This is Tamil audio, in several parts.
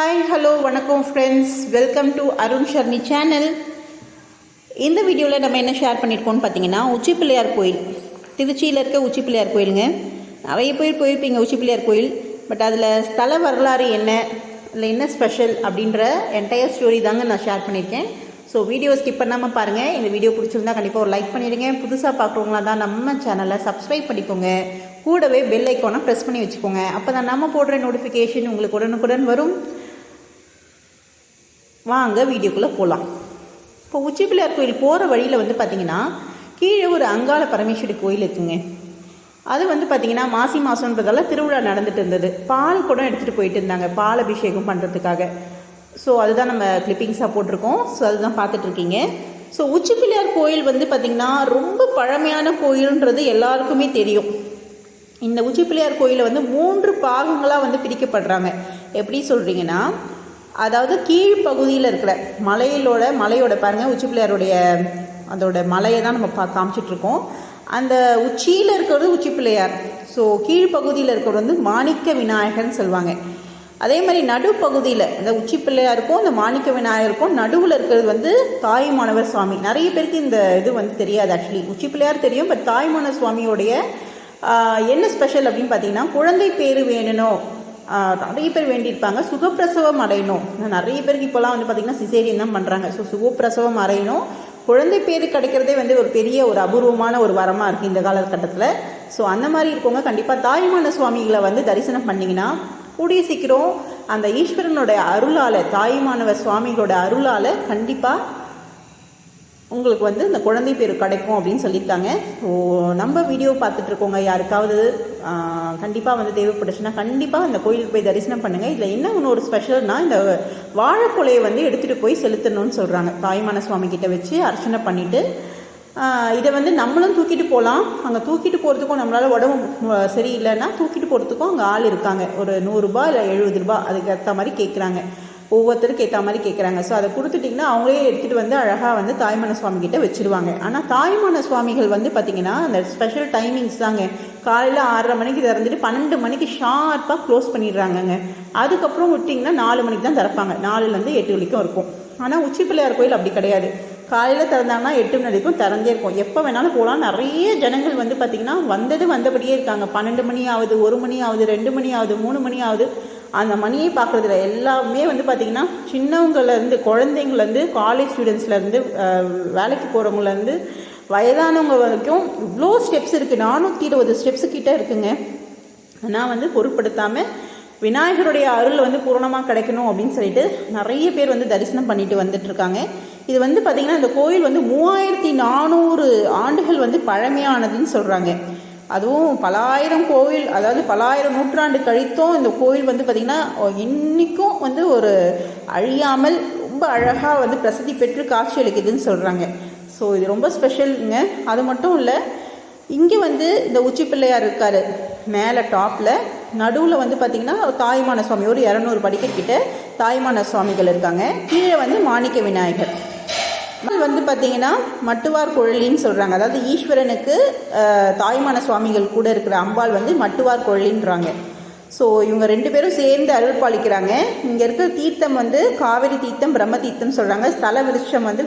ஹாய் ஹலோ வணக்கம் friends welcome to Arun Sharmi channel இந்த வீடியோவில் நம்ம என்ன ஷேர் பண்ணியிருக்கோம்னு பார்த்தீங்கன்னா உச்சி பிள்ளையார் கோயில். திருச்சியில் இருக்க உச்சி பிள்ளையார் கோயிலுங்க. நிறைய பேர் போயிருப்பீங்க உச்சி பிள்ளையார் கோயில். பட் அதில் ஸ்தல வரலாறு என்ன? இல்லை என்ன ஸ்பெஷல் அப்படின்ற என்டையர் ஸ்டோரி தாங்க நான் ஷேர் பண்ணியிருக்கேன் ஸோ வீடியோ ஸ்கிப் பண்ணாமல் பாருங்கள் இந்த வீடியோ பிடிச்சிருந்தா கண்டிப்பாக ஒரு லைக் பண்ணிடுங்க. புதுசாக பார்க்குறவங்களா தான் நம்ம சேனலை சப்ஸ்கிரைப் பண்ணிக்கோங்க. கூடவே பெல் ஐக்கோனை ப்ரெஸ் பண்ணி வச்சுக்கோங்க. அப்போ தான் நம்ம போடுற நோட்டிஃபிகேஷன் உங்களுக்கு உடனுக்குடன் வரும். வாங்க வீடியோக்குள்ளே போகலாம் இப்போ உச்சி பிள்ளையார் கோயில் போகிற வழியில் வந்து பார்த்தீங்கன்னா கீழே ஒரு அங்காள பரமேஸ்வரி கோயில் இருக்குங்க. அது வந்து பார்த்தீங்கன்னா மாசி மாதம்ன்றதால திருவிழா நடந்துட்டு இருந்தது. பால் குடம் எடுத்துகிட்டு போயிட்டு இருந்தாங்க பால் அபிஷேகம் பண்ணுறதுக்காக ஸோ அதுதான் நம்ம கிளிப்பிங்ஸாக போட்டிருக்கோம். ஸோ அதுதான் பார்த்துட்ருக்கீங்க ஸோ உச்சி பிள்ளையார் கோயில் வந்து பார்த்திங்கன்னா ரொம்ப பழமையான கோயில்ன்றது எல்லாருக்குமே தெரியும். இந்த உச்சி பிள்ளையார் கோயிலை வந்து மூன்று பாகங்களாக வந்து பிரிக்கப்படுறாங்க. எப்படி சொல்கிறீங்கன்னா அதாவது கீழ் பகுதியில் இருக்கிற மலையிலோட மலையோட பாருங்கள் உச்சி பிள்ளையாருடைய அதோட மலையை தான் நம்ம பா காமிச்சிட்ருக்கோம். அந்த உச்சியில் இருக்கிறது உச்சி பிள்ளையார். ஸோ கீழ்ப்பகுதியில் இருக்கிறது வந்து மாணிக்க விநாயகர்னு சொல்லுவாங்க அதே மாதிரி நடுப்பகுதியில் அந்த உச்சி பிள்ளையாருக்கும் அந்த மாணிக்க விநாயகருக்கும் நடுவில் இருக்கிறது வந்து தாயுமானவர் சுவாமி. நிறைய பேருக்கு இந்த இது வந்து தெரியாது ஆக்சுவலி உச்சி பிள்ளையார் தெரியும் பட் தாயுமான சுவாமியோடைய என்ன ஸ்பெஷல் அப்படின்னு பார்த்தீங்கன்னா குழந்தை பேர் வேணும் நிறைய பேர் வேண்டியிருப்பாங்க. சுகப்பிரசவம் அடையணும். நிறைய பேருக்கு இப்போலாம் வந்து பார்த்திங்கன்னா சிசேரியன் தான் பண்ணுறாங்க ஸோ சுகப்பிரசவம் அடையணும். குழந்தை பேர் கிடைக்கிறதே வந்து ஒரு பெரிய ஒரு அபூர்வமான ஒரு வரமாக இருக்குது இந்த காலகட்டத்தில். ஸோ அந்த மாதிரி இருக்கவங்க கண்டிப்பாக தாய்மான சுவாமிகளை வந்து தரிசனம் பண்ணிங்கன்னா கூடிய சீக்கிரம் அந்த ஈஸ்வரனுடைய அருளால் தாயுமானவர் சுவாமிகளோட அருளால் கண்டிப்பாக உங்களுக்கு வந்து இந்த குழந்தை பேர் கிடைக்கும் அப்படின்னு சொல்லியிருக்காங்க. ஸோ நம்ம வீடியோ பார்த்துட்ருக்கோங்க யாருக்காவது கண்டிப்பாக வந்து தேவைப்பட்டுச்சுன்னா கண்டிப்பாக அந்த கோயிலுக்கு போய் தரிசனம் பண்ணுங்கள் இதில் என்ன ஒன்று ஒரு ஸ்பெஷல்னால் இந்த வாழைக்குலையை வந்து எடுத்துகிட்டு போய் செலுத்தணும்னு சொல்கிறாங்க தாய்மான சுவாமி கிட்டே வச்சு அர்ச்சனை பண்ணிவிட்டு இதை வந்து நம்மளும் தூக்கிட்டு போகலாம் அங்கே தூக்கிட்டு போகிறதுக்கும் நம்மளால் உடம்பு சரியில்லைன்னா தூக்கிட்டு போகிறதுக்கும் அங்கே ஆள் இருக்காங்க. ஒரு நூறுரூபா இல்லை எழுபது ரூபா அதுக்கு ஏற்ற மாதிரி கேட்குறாங்க ஒவ்வொருத்தருக்கு ஏற்ற மாதிரி கேட்குறாங்க ஸோ அதை கொடுத்துட்டிங்கன்னா அவங்களே எடுத்துகிட்டு வந்து அழகாக வந்து தாய்மான சுவாமி கிட்டே வச்சுருவாங்க. ஆனால் தாய்மான சுவாமிகள் வந்து பார்த்திங்கன்னா அந்த ஸ்பெஷல் டைமிங்ஸ் தாங்க. காலையில் ஆறரை மணிக்கு திறந்துட்டு பன்னெண்டு மணிக்கு ஷார்ப்பாக க்ளோஸ் பண்ணிடுறாங்கங்க. அதுக்கப்புறம் விட்டிங்கன்னா நாலு மணிக்கு தான் திறப்பாங்க. நாலுலேருந்து எட்டு வரைக்கும் இருக்கும். ஆனால் உச்சி பிள்ளையார் கோயில் அப்படி கிடையாது. காலையில் திறந்தாங்கன்னா எட்டு மணி வரைக்கும் திறந்தே இருக்கும். எப்போ வேணாலும் போகலாம். நிறைய ஜனங்கள் வந்து பார்த்திங்கன்னா வந்தது வந்தபடியே இருக்காங்க. பன்னெண்டு மணி ஆகுது ஒரு மணி ஆகுது ரெண்டு மணி ஆகுது மூணு மணி ஆகுது. அந்த மணியை பார்க்குறதுல எல்லாமே வந்து பார்த்திங்கன்னா சின்னவங்கள்லேருந்து குழந்தைங்கள்லேருந்து காலேஜ் ஸ்டூடெண்ட்ஸ்லேருந்து வேலைக்கு போகிறவங்கலேருந்து வயதானவங்க வரைக்கும் இவ்வளோ ஸ்டெப்ஸ் இருக்குது நானூற்றி இருபது ஸ்டெப்ஸு கிட்ட இருக்குங்க. ஆனால் வந்து பொருட்படுத்தாமல் விநாயகருடைய அருள் வந்து பூரணமாக கிடைக்கணும் அப்படின்னு சொல்லிட்டு நிறைய பேர் வந்து தரிசனம் பண்ணிட்டு வந்துட்டுருக்காங்க. இது வந்து பார்த்திங்கன்னா இந்த கோயில் வந்து மூவாயிரத்தி நானூறு ஆண்டுகள் வந்து பழமையானதுன்னு சொல்கிறாங்க அதுவும் பலாயிரம் கோவில் அதாவது பலாயிரம் நூற்றாண்டு கழித்தும் இந்த கோயில் வந்து பார்த்திங்கன்னா இன்றைக்கும் வந்து ஒரு அழியாமல் ரொம்ப அழகாக வந்து பிரசித்தி பெற்று காட்சியளிக்குதுன்னு சொல்கிறாங்க ஸோ இது ரொம்ப ஸ்பெஷலுங்க அது மட்டும் இல்லை இங்கே வந்து இந்த உச்சி பிள்ளையார் இருக்கார் மேலே டாப்பில் நடுவில் வந்து பார்த்திங்கன்னா தாய்மான சுவாமி ஒரு இரநூறு படிக்கக்கிட்ட தாய்மான சுவாமிகள் இருக்காங்க. கீழே வந்து மாணிக்க விநாயகர். வந்து பார்த்தீங்கன்னா மட்டுவார் குழலின்னு சொல்கிறாங்க அதாவது ஈஸ்வரனுக்கு தாய்மான சுவாமிகள் கூட இருக்கிற அம்பாள் வந்து மட்டுவார் குழலின்றாங்க ஸோ இவங்க ரெண்டு பேரும் சேர்ந்து அருள் பாலிக்கிறாங்க. இங்கே இருக்கிற தீர்த்தம் வந்து காவிரி தீர்த்தம் பிரம்ம தீர்த்தம் சொல்கிறாங்க ஸ்தல விருட்சம் வந்து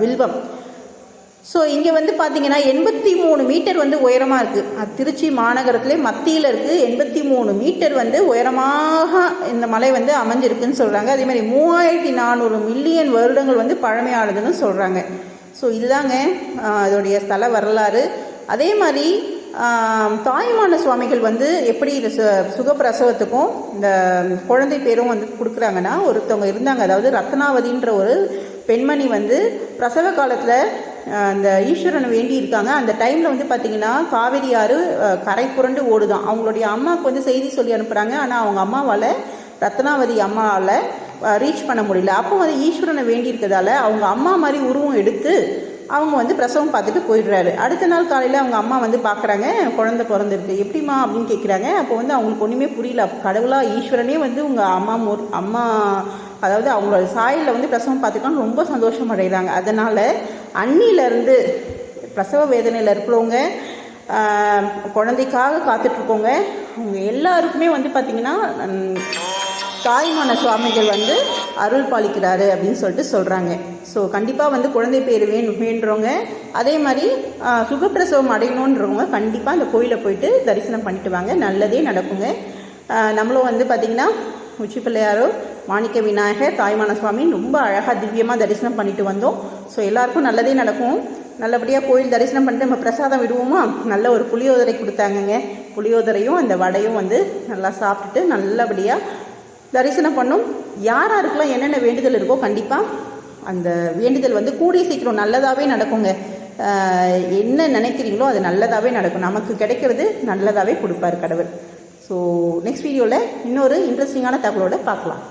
வில்வம். ஸோ இங்கே வந்து பார்த்தீங்கன்னா எண்பத்தி மூணு மீட்டர் வந்து உயரமாக இருக்குது திருச்சி மாநகரத்திலே மத்தியில் இருக்குது எண்பத்தி மூணு மீட்டர் வந்து உயரமாக இந்த மலை வந்து அமைஞ்சிருக்குன்னு சொல்கிறாங்க அதே மாதிரி மூவாயிரத்தி நானூறு மில்லியன் வருடங்கள் வந்து பழமையானதுன்னு சொல்கிறாங்க ஸோ இதுதாங்க அதோடைய ஸ்தல வரலாறு. அதே மாதிரி தாய்மான சுவாமிகள் வந்து எப்படி இது சு சுகப்பிரசவத்துக்கும் இந்த குழந்தை பேரும் வந்து கொடுக்குறாங்கன்னா ஒருத்தவங்க இருந்தாங்க. அதாவது ரத்னாவதின்ற ஒரு பெண்மணி வந்து பிரசவ காலத்தில் அந்த ஈஸ்வரனை வேண்டி இருக்காங்க அந்த டைமில் வந்து பார்த்திங்கன்னா காவேரி ஆறு கரை புரண்டு ஓடுதான். அவங்களுடைய அம்மாவுக்கு வந்து செய்தி சொல்லி அனுப்புகிறாங்க ஆனால் அவங்க அம்மாவால் ரத்னாவதி அம்மாவால் ரீச் பண்ண முடியல. அப்போ வந்து ஈஸ்வரனை வேண்டி இருக்கிறதால அவங்க அம்மா மாதிரி உருவம் எடுத்து அவங்க வந்து பிரசவம் பார்த்துட்டு போயிடுறாரு. அடுத்த நாள் காலையில் அவங்க அம்மா வந்து பார்க்குறாங்க குழந்தை பிறந்திருக்கு. எப்படிம்மா அப்படின்னு கேட்குறாங்க அப்போ வந்து அவங்களுக்கு ஒன்றுமே புரியல. கடவுளாக ஈஸ்வரனே வந்து உங்கள் அம்மா மோர் அம்மா அதாவது அவங்களோட சாயலில் வந்து பிரசவம் பார்த்துக்கான்னு ரொம்ப சந்தோஷம் அடைகிறாங்க அதனால் அன்னியிலேருந்து பிரசவ வேதனையில் இருக்கிறவங்க குழந்தைக்காக காத்துட்ருக்கோங்க அவங்க எல்லாருக்குமே வந்து பார்த்திங்கன்னா தாய்மான சுவாமிகள் வந்து அருள் பாலிக்கிறாரு அப்படின்னு சொல்லிட்டு சொல்கிறாங்க ஸோ கண்டிப்பாக வந்து குழந்தை பேர் வேணும் வேண்டுறவங்க அதே மாதிரி சுகப்பிரசவம் அடையணுன்றவங்க கண்டிப்பாக அந்த கோயிலை போயிட்டு தரிசனம் பண்ணிட்டு வாங்க. நல்லதே நடக்குங்க. நம்மளும் வந்து பார்த்திங்கன்னா உச்சி பிள்ளையாரோ மாணிக்க விநாயகர் தாய்மான சுவாமி ரொம்ப அழகாக திவ்யமாக தரிசனம் பண்ணிட்டு வந்தோம். ஸோ எல்லாருக்கும் நல்லதே நடக்கும். நல்லபடியாக கோயில் தரிசனம் பண்ணிட்டு நம்ம பிரசாதம் விடுவோமா? நல்ல ஒரு புளியோதரை கொடுத்தாங்கங்க. புளியோதரையும் அந்த வடையும் வந்து நல்லா சாப்பிட்டுட்டு நல்லபடியாக தரிசனம் பண்ணும். யார் யாருக்கெல்லாம் என்னென்ன வேண்டுதல் இருக்கோ கண்டிப்பாக அந்த வேண்டுதல் வந்து கூடிய சீக்கிரம் நல்லதாகவே நடக்குங்க. என்ன நினைக்கிறீங்களோ அது நல்லதாகவே நடக்கும். நமக்கு கிடைக்கிறது நல்லதாகவே கொடுப்பார் கடவுள். ஸோ நெக்ஸ்ட் வீடியோவில் இன்னொரு இன்ட்ரெஸ்டிங்கான தகவலோடு பார்க்கலாம்.